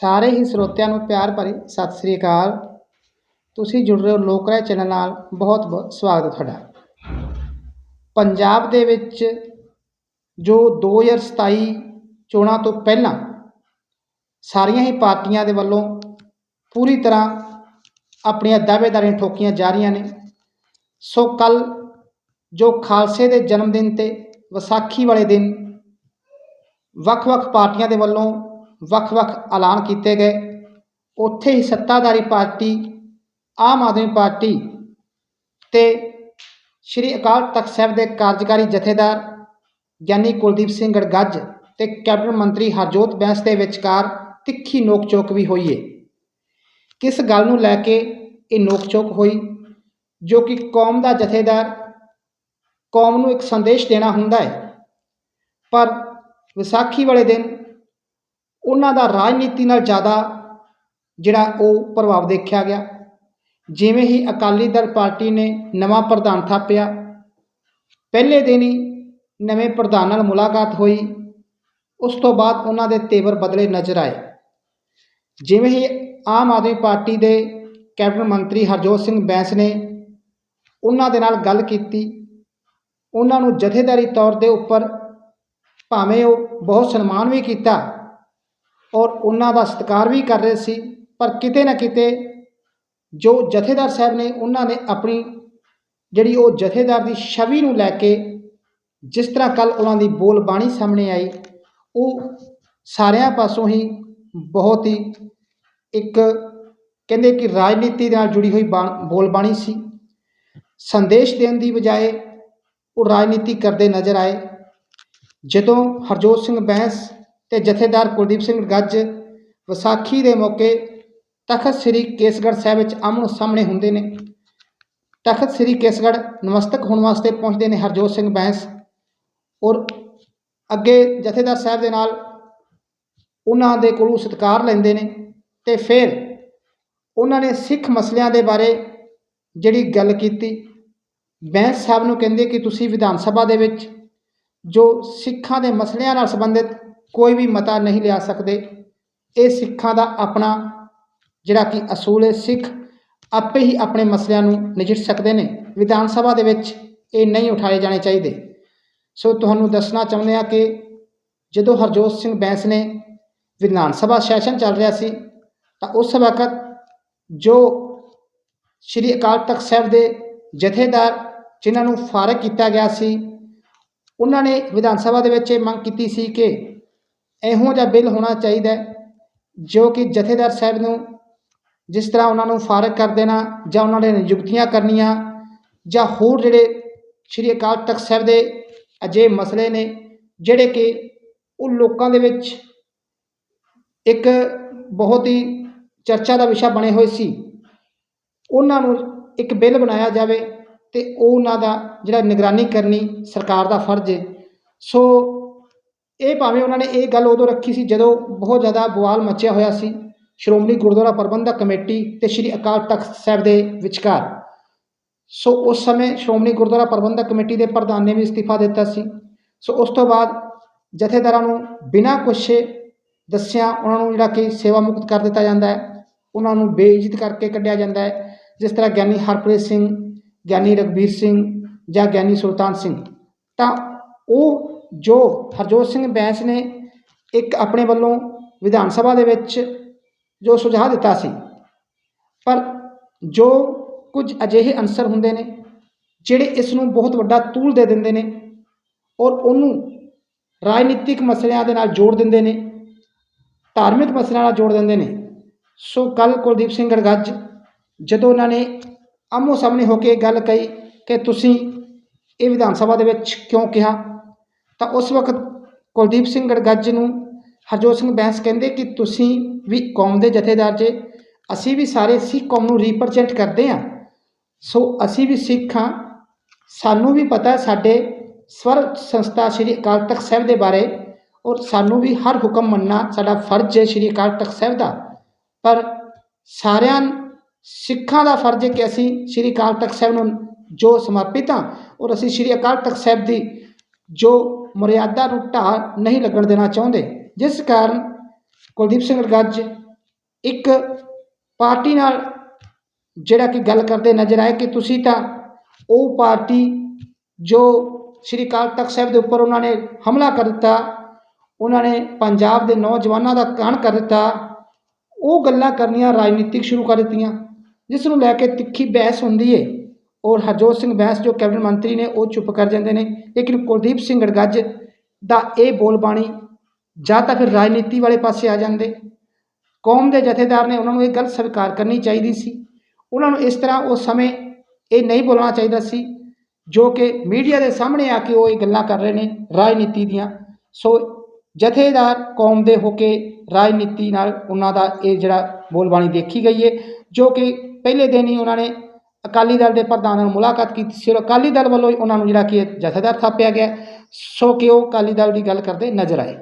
ਸਾਰੇ ਹੀ ਸਰੋਤਿਆਂ ਨੂੰ ਪਿਆਰ ਭਰੀ ਸਤਿ ਸ੍ਰੀ ਅਕਾਲ। ਤੁਸੀਂ ਜੁੜ ਰਹੇ ਹੋ ਲੋਕ ਰਾਏ ਚੈਨਲ ਨਾਲ। ਬਹੁਤ ਬਹੁਤ ਸਵਾਗਤ ਹੈ ਤੁਹਾਡਾ। ਪੰਜਾਬ ਦੇ ਵਿੱਚ ਜੋ 2027 ਚੋਣਾਂ ਤੋਂ ਪਹਿਲਾਂ ਸਾਰੀਆਂ ਹੀ ਪਾਰਟੀਆਂ ਦੇ ਵੱਲੋਂ ਪੂਰੀ ਤਰ੍ਹਾਂ ਆਪਣੀਆਂ ਦਾਅਵੇਦਾਰੀਆਂ ਠੋਕੀਆਂ ਜਾ ਰਹੀਆਂ ਨੇ। ਸੋ ਕੱਲ ਜੋ ਖਾਲਸੇ ਦੇ ਜਨਮ ਦਿਨ ਤੇ ਵਿਸਾਖੀ ਵਾਲੇ ਦਿਨ ਵੱਖ-ਵੱਖ ਪਾਰਟੀਆਂ ਦੇ ਵੱਲੋਂ ਵੱਖ-ਵੱਖ ਐਲਾਨ ਕੀਤੇ ਗਏ। ਉੱਥੇ ਹੀ ਸੱਤਾਧਾਰੀ ਪਾਰਟੀ, ਆਮ ਆਦਮੀ ਪਾਰਟੀ ਤੇ ਸ਼੍ਰੀ ਅਕਾਲ ਤਖਤ ਸਾਹਿਬ ਦੇ ਕਾਰਜਕਾਰੀ ਜਥੇਦਾਰ ਗਿਆਨੀ ਕੁਲਦੀਪ ਸਿੰਘ ਗੜਗੱਜ ਤੇ ਕੈਬਨਿਟ ਮੰਤਰੀ ਹਰਜੋਤ ਬੈਂਸ ਦੇ ਵਿਚਕਾਰ ਤਿੱਖੀ ਨੋਕ ਚੋਕ ਵੀ ਹੋਈ ਏ। ਕਿਸ ਗੱਲ ਨੂੰ ਲੈ ਕੇ ਇਹ ਨੋਕ ਚੋਕ ਹੋਈ? ਜੋ ਕਿ ਕੌਮ ਦਾ ਜਥੇਦਾਰ ਕੌਮ ਨੂੰ ਇੱਕ ਸੰਦੇਸ਼ ਦੇਣਾ ਹੁੰਦਾ ਹੈ ਪਰ ਵਿਸਾਖੀ ਵਾਲੇ ਦਿਨ ਉਹਨਾਂ ਦਾ ਰਾਜਨੀਤੀ ਨਾਲ ਜ਼ਿਆਦਾ ਜਿਹੜਾ ਉਹ ਪ੍ਰਭਾਵ ਦੇਖਿਆ ਗਿਆ। ਜਿਵੇਂ ਹੀ ਅਕਾਲੀ ਦਲ ਪਾਰਟੀ ਨੇ ਨਵਾਂ ਪ੍ਰਧਾਨ ਥਾਪਿਆ, ਪਹਿਲੇ ਦਿਨ ਹੀ ਨਵੇਂ ਪ੍ਰਧਾਨ ਨਾਲ ਮੁਲਾਕਾਤ ਹੋਈ। ਉਸ ਤੋਂ ਬਾਅਦ ਉਹਨਾਂ ਦੇ ਤੇਵਰ ਬਦਲੇ ਨਜ਼ਰ ਆਏ। ਜਿਵੇਂ ਹੀ ਆਮ ਆਦਮੀ ਪਾਰਟੀ ਦੇ ਕੈਬਨਿਟ ਮੰਤਰੀ ਹਰਜੋਤ ਸਿੰਘ ਬੈਂਸ ਨੇ ਉਹਨਾਂ ਦੇ ਨਾਲ ਗੱਲ ਕੀਤੀ, ਉਹਨਾਂ ਨੂੰ ਜਥੇਦਾਰੀ ਤੌਰ ਦੇ ਉੱਪਰ ਭਾਵੇਂ ਉਹ ਬਹੁਤ ਸਨਮਾਨ ਵੀ ਕੀਤਾ ਔਰ ਉਹਨਾਂ ਦਾ ਸਤਿਕਾਰ ਵੀ ਕਰ ਰਹੇ ਸੀ, ਪਰ ਕਿਤੇ ਨਾ ਕਿਤੇ ਜੋ ਜਥੇਦਾਰ ਸਾਹਿਬ ਨੇ, ਉਹਨਾਂ ਨੇ ਆਪਣੀ ਜਿਹੜੀ ਉਹ ਜਥੇਦਾਰ ਦੀ ਛਵੀ ਨੂੰ ਲੈ ਕੇ ਜਿਸ ਤਰ੍ਹਾਂ ਕੱਲ ਉਹਨਾਂ ਦੀ ਬੋਲ ਬਾਣੀ ਸਾਹਮਣੇ ਆਈ, ਉਹ ਸਾਰਿਆਂ ਪਾਸੋਂ ਹੀ ਬਹੁਤ ਹੀ ਇੱਕ ਕਹਿੰਦੇ ਕਿ ਰਾਜਨੀਤੀ ਦੇ ਨਾਲ ਜੁੜੀ ਹੋਈ ਬਾ- ਬੋਲ ਬਾਣੀ ਸੀ। ਸੰਦੇਸ਼ ਦੇਣ ਦੀ ਬਜਾਏ ਉਹ ਰਾਜਨੀਤੀ ਕਰਦੇ ਨਜ਼ਰ ਆਏ। ਜਦੋਂ ਹਰਜੋਤ ਸਿੰਘ ਬੈਂਸ ਤੇ ਜਥੇਦਾਰ ਕੁਲਦੀਪ ਸਿੰਘ ਗੱਜ ਵਿਸਾਖੀ ਦੇ ਮੌਕੇ ਤਖਤ ਸ੍ਰੀ ਕੇਸਗੜ੍ਹ ਸਾਹਿਬ ਵਿੱਚ ਆਮੋ ਸਾਹਮਣੇ ਹੁੰਦੇ ਨੇ। ਤਖਤ ਸ੍ਰੀ ਕੇਸਗੜ੍ਹ ਨਮਸਤਕ ਹੋਣ ਵਾਸਤੇ ਪਹੁੰਚਦੇ ਨੇ ਹਰਜੋਤ ਸਿੰਘ ਬੈਂਸ ਔਰ ਅੱਗੇ ਜਥੇਦਾਰ ਸਾਹਿਬ ਦੇ ਨਾਲ ਉਹਨਾਂ ਦੇ ਕੋਲੋਂ ਸਤਿਕਾਰ ਲੈਂਦੇ ਨੇ ਤੇ ਫਿਰ ਉਹਨਾਂ ਨੇ ਸਿੱਖ ਮਸਲਿਆਂ ਦੇ ਬਾਰੇ ਜਿਹੜੀ ਗੱਲ ਕੀਤੀ। ਬੈਂਸ ਸਾਹਿਬ ਨੂੰ ਕਹਿੰਦੇ ਕਿ ਤੁਸੀਂ ਵਿਧਾਨ ਸਭਾ ਦੇ ਵਿੱਚ ਜੋ ਸਿੱਖਾਂ ਦੇ ਮਸਲਿਆਂ ਨਾਲ ਸੰਬੰਧਿਤ ਕੋਈ ਵੀ ਮਤਾ ਨਹੀਂ ਲਿਆ ਸਕਦੇ। ਇਹ ਸਿੱਖਾਂ ਦਾ ਆਪਣਾ ਜਿਹੜਾ ਕਿ ਅਸੂਲ ਹੈ, ਸਿੱਖ ਆਪੇ ਹੀ ਆਪਣੇ ਮਸਲਿਆਂ ਨੂੰ ਨਜਿੱਠ ਸਕਦੇ ਨੇ। ਵਿਧਾਨ ਸਭਾ ਦੇ ਵਿੱਚ ਇਹ ਨਹੀਂ ਉਠਾਏ ਜਾਣੇ ਚਾਹੀਦੇ। ਸੋ ਤੁਹਾਨੂੰ ਦੱਸਣਾ ਚਾਹੁੰਦੇ ਹਾਂ ਕਿ ਜਦੋਂ ਹਰਜੋਤ ਸਿੰਘ ਬੈਂਸ ਨੇ ਵਿਧਾਨ ਸਭਾ ਸੈਸ਼ਨ ਚੱਲ ਰਿਹਾ ਸੀ, ਤਾਂ ਉਸ ਵਕਤ ਜੋ ਸ਼੍ਰੀ ਅਕਾਲ ਤਖਤ ਸਾਹਿਬ ਦੇ ਜਥੇਦਾਰ ਜਿਨ੍ਹਾਂ ਨੂੰ ਫਾਰਗ ਕੀਤਾ ਗਿਆ ਸੀ, ਉਹਨਾਂ ਨੇ ਵਿਧਾਨ ਸਭਾ ਦੇ ਵਿੱਚ ਇਹ ਮੰਗ ਕੀਤੀ ਸੀ ਕਿ ਇਹੋ ਜਿਹਾ ਬਿੱਲ ਹੋਣਾ ਚਾਹੀਦਾ ਜੋ ਕਿ ਜਥੇਦਾਰ ਸਾਹਿਬ ਨੂੰ ਜਿਸ ਤਰ੍ਹਾਂ ਉਹਨਾਂ ਨੂੰ ਫਾਰਗ ਕਰ ਦੇਣਾ ਜਾਂ ਉਹਨਾਂ ਨੇ ਨਿਯੁਕਤੀਆਂ ਕਰਨੀਆਂ ਜਾਂ ਹੋਰ ਜਿਹੜੇ ਸ਼੍ਰੀ ਅਕਾਲ ਤਖਤ ਸਾਹਿਬ ਦੇ ਅਜੇ ਮਸਲੇ ਨੇ, ਜਿਹੜੇ ਕਿ ਉਹ ਲੋਕਾਂ ਦੇ ਵਿੱਚ ਇੱਕ ਬਹੁਤ ਹੀ ਚਰਚਾ ਦਾ ਵਿਸ਼ਾ ਬਣੇ ਹੋਏ ਸੀ, ਉਹਨਾਂ ਨੂੰ ਇੱਕ ਬਿੱਲ ਬਣਾਇਆ ਜਾਵੇ ਤੇ ਉਹਨਾਂ ਦਾ ਜਿਹੜਾ ਨਿਗਰਾਨੀ ਕਰਨੀ ਸਰਕਾਰ ਦਾ ਫਰਜ਼ ਹੈ। ਸੋ ਇਹ ਭਾਵੇਂ ਉਹਨਾਂ ਨੇ ਇਹ ਗੱਲ ਉਦੋਂ ਰੱਖੀ ਸੀ ਜਦੋਂ ਬਹੁਤ ਜ਼ਿਆਦਾ ਬਵਾਲ ਮਚਿਆ ਹੋਇਆ ਸੀ। ਸ਼੍ਰੋਮਣੀ ਗੁਰਦੁਆਰਾ ਪ੍ਰਬੰਧਕ ਕਮੇਟੀ ਤੇ ਸ਼੍ਰੀ ਅਕਾਲ ਤਖਤ ਸਾਹਿਬ ਦੇ ਵਿਚਕਾਰ। ਸੋ ਉਸ ਸਮੇਂ ਸ਼੍ਰੋਮਣੀ ਗੁਰਦੁਆਰਾ ਪ੍ਰਬੰਧਕ ਕਮੇਟੀ ਦੇ ਪ੍ਰਧਾਨ ਨੇ ਵੀ ਅਸਤੀਫਾ ਦਿੱਤਾ ਸੀ। ਸੋ ਉਸ ਤੋਂ ਬਾਅਦ ਜਥੇਦਾਰਾਂ ਨੂੰ ਬਿਨਾਂ ਕੁਛ ਦੱਸਿਆ ਉਹਨਾਂ ਨੂੰ ਜਿਹੜਾ ਕਿ ਸੇਵਾ ਮੁਕਤ ਕਰ ਦਿੱਤਾ ਜਾਂਦਾ ਹੈ। ਉਹਨਾਂ ਨੂੰ ਬੇਇੱਜ਼ਤ ਕਰਕੇ ਕੱਢਿਆ ਜਾਂਦਾ ਹੈ। ਜਿਸ ਤਰ੍ਹਾਂ ਗਿਆਨੀ ਹਰਪ੍ਰੀਤ ਸਿੰਘ, ਗਿਆਨੀ ਰਗਵੀਰ ਸਿੰਘ ਜਾਂ ਗਿਆਨੀ ਸੁਲਤਾਨ ਸਿੰਘ। ਤਾਂ ਉਹ ਜੋ ਹਰਜੋਤ ਸਿੰਘ ਬੈਂਸ ਨੇ ਇੱਕ ਆਪਣੇ ਵੱਲੋਂ ਵਿਧਾਨ ਸਭਾ ਦੇ ਵਿੱਚ ਜੋ ਸੁਝਾਅ ਦਿੱਤਾ ਸੀ। ਪਰ ਜੋ ਕੁਝ ਅਜਿਹੇ ਅਨਸਰ ਹੁੰਦੇ ਨੇ, ਜਿਹੜੇ ਇਸ ਨੂੰ ਬਹੁਤ ਵੱਡਾ ਤੂਲ ਦੇ ਦਿੰਦੇ ਨੇ ਔਰ ਉਹਨੂੰ ਰਾਜਨੀਤਿਕ ਮਸਲਿਆਂ ਦੇ ਨਾਲ ਜੋੜ ਦਿੰਦੇ ਨੇ, ਧਾਰਮਿਕ ਮਸਲਿਆਂ ਨਾਲ ਜੋੜ ਦਿੰਦੇ ਨੇ, ਸੋ ਕੱਲ ਕੁਲਦੀਪ ਸਿੰਘ ਗੜਗੱਜ ਜਦੋਂ ਉਹਨਾਂ ਨੇ ਆਮੋ ਸਾਹਮਣੇ ਹੋ ਕੇ ਗੱਲ ਕਹੀ ਕਿ ਤੁਸੀਂ ਇਹ ਵਿਧਾਨ ਸਭਾ ਦੇ ਵਿੱਚ ਕਿਉਂ ਕਿਹਾ ਤਾਂ ਉਸ ਵਕਤ ਕੁਲਦੀਪ ਸਿੰਘ ਗੜਗੱਜ ਨੂੰ ਹਰਜੋਤ ਸਿੰਘ ਬੈਂਸ ਕਹਿੰਦੇ ਕਿ ਤੁਸੀਂ ਵੀ ਕੌਮ ਦੇ ਜਥੇਦਾਰ ਜੇ, ਅਸੀਂ ਵੀ ਸਾਰੇ ਸਿੱਖ ਕੌਮ ਨੂੰ ਰਿਪਰੈਜ਼ੈਂਟ ਕਰਦੇ ਹਾਂ। ਸੋ ਅਸੀਂ ਵੀ ਸਿੱਖ ਹਾਂ। ਸਾਨੂੰ ਵੀ ਪਤਾ ਸਾਡੇ ਸਵਰ ਸੰਸਥਾ ਸ਼੍ਰੀ ਅਕਾਲ ਤਖਤ ਸਾਹਿਬ ਦੇ ਬਾਰੇ ਔਰ ਸਾਨੂੰ ਵੀ ਹਰ ਹੁਕਮ ਮੰਨਣਾ ਸਾਡਾ ਫਰਜ਼ ਹੈ ਸ਼੍ਰੀ ਅਕਾਲ ਤਖਤ ਸਾਹਿਬ ਦਾ। ਪਰ ਸਾਰਿਆਂ ਸਿੱਖਾਂ ਦਾ ਫਰਜ਼ ਹੈ ਕਿ ਅਸੀਂ ਸ਼੍ਰੀ ਅਕਾਲ ਤਖਤ ਸਾਹਿਬ ਨੂੰ ਜੋ ਸਮਰਪਿਤ ਹਾਂ ਔਰ ਅਸੀਂ ਸ਼੍ਰੀ ਅਕਾਲ ਤਖਤ ਸਾਹਿਬ ਦੀ ਜੋ ਮਰਿਆਦਾ ਨੂੰ ਢਾਹ ਨਹੀਂ ਲੱਗਣ ਦੇਣਾ ਚਾਹੁੰਦੇ। ਜਿਸ ਕਾਰਨ ਕੁਲਦੀਪ ਸਿੰਘ ਗੱਜ ਇੱਕ ਪਾਰਟੀ ਨਾਲ ਜਿਹੜਾ ਕਿ ਗੱਲ ਕਰਦੇ ਨਜ਼ਰ ਆਏ ਕਿ ਤੁਸੀਂ ਤਾਂ ਉਹ ਪਾਰਟੀ ਜੋ ਸ੍ਰੀ ਅਕਾਲ ਤਖਤ ਸਾਹਿਬ ਦੇ ਉੱਪਰ ਉਹਨਾਂ ਨੇ ਹਮਲਾ ਕਰ ਦਿੱਤਾ, ਉਹਨਾਂ ਨੇ ਪੰਜਾਬ ਦੇ ਨੌਜਵਾਨਾਂ ਦਾ ਕਾਣ ਕਰ ਦਿੱਤਾ, ਉਹ ਗੱਲਾਂ ਕਰਨੀਆਂ ਰਾਜਨੀਤਿਕ ਸ਼ੁਰੂ ਕਰ ਦਿੱਤੀਆਂ, ਜਿਸ ਨੂੰ ਲੈ ਕੇ ਤਿੱਖੀ ਬਹਿਸ ਹੁੰਦੀ ਏ। ਔਰ ਹਰਜੋਤ ਸਿੰਘ ਬੈਂਸ ਜੋ ਕੈਬਨਿਟ ਮੰਤਰੀ ਨੇ ਉਹ ਚੁੱਪ ਕਰ ਜਾਂਦੇ ਨੇ। ਲੇਕਿਨ ਕੁਲਦੀਪ ਸਿੰਘ ਗੜਗੱਜ ਦਾ ਇਹ ਬੋਲਬਾਣੀ ਜਾਂ ਤਾਂ ਫਿਰ ਰਾਜਨੀਤੀ ਵਾਲੇ ਪਾਸੇ ਆ ਜਾਂਦੇ। ਕੌਮ ਦੇ ਜਥੇਦਾਰ ਨੇ ਉਹਨਾਂ ਨੂੰ ਇਹ ਗੱਲ ਸਵੀਕਾਰ ਕਰਨੀ ਚਾਹੀਦੀ ਸੀ। ਉਹਨਾਂ ਨੂੰ ਇਸ ਤਰ੍ਹਾਂ ਉਸ ਸਮੇਂ ਇਹ ਨਹੀਂ ਬੋਲਣਾ ਚਾਹੀਦਾ ਸੀ, ਜੋ ਕਿ ਮੀਡੀਆ ਦੇ ਸਾਹਮਣੇ ਆ ਕੇ ਉਹ ਇਹ ਗੱਲਾਂ ਕਰ ਰਹੇ ਨੇ ਰਾਜਨੀਤੀ ਦੀਆਂ। ਸੋ ਜਥੇਦਾਰ ਕੌਮ ਦੇ ਹੋ ਕੇ ਰਾਜਨੀਤੀ ਨਾਲ ਉਹਨਾਂ ਦਾ ਇਹ ਜਿਹੜਾ ਬੋਲਬਾਣੀ ਦੇਖੀ ਗਈ ਹੈ, ਜੋ ਕਿ ਪਹਿਲੇ ਦਿਨ ਹੀ ਉਹਨਾਂ ਨੇ ਅਕਾਲੀ ਦਲ ਦੇ ਪ੍ਰਧਾਨ ਨਾਲ ਮੁਲਾਕਾਤ ਕੀਤੀ ਸੀ ਔਰ ਅਕਾਲੀ ਦਲ ਵੱਲੋਂ ਹੀ ਉਹਨਾਂ ਨੂੰ ਜਿਹੜਾ ਕਿ ਜਥੇਦਾਰ ਥਾਪਿਆ ਗਿਆ। ਸੋ ਕਿ ਉਹ ਅਕਾਲੀ ਦਲ ਦੀ ਗੱਲ ਕਰਦੇ ਨਜ਼ਰ ਆਏ?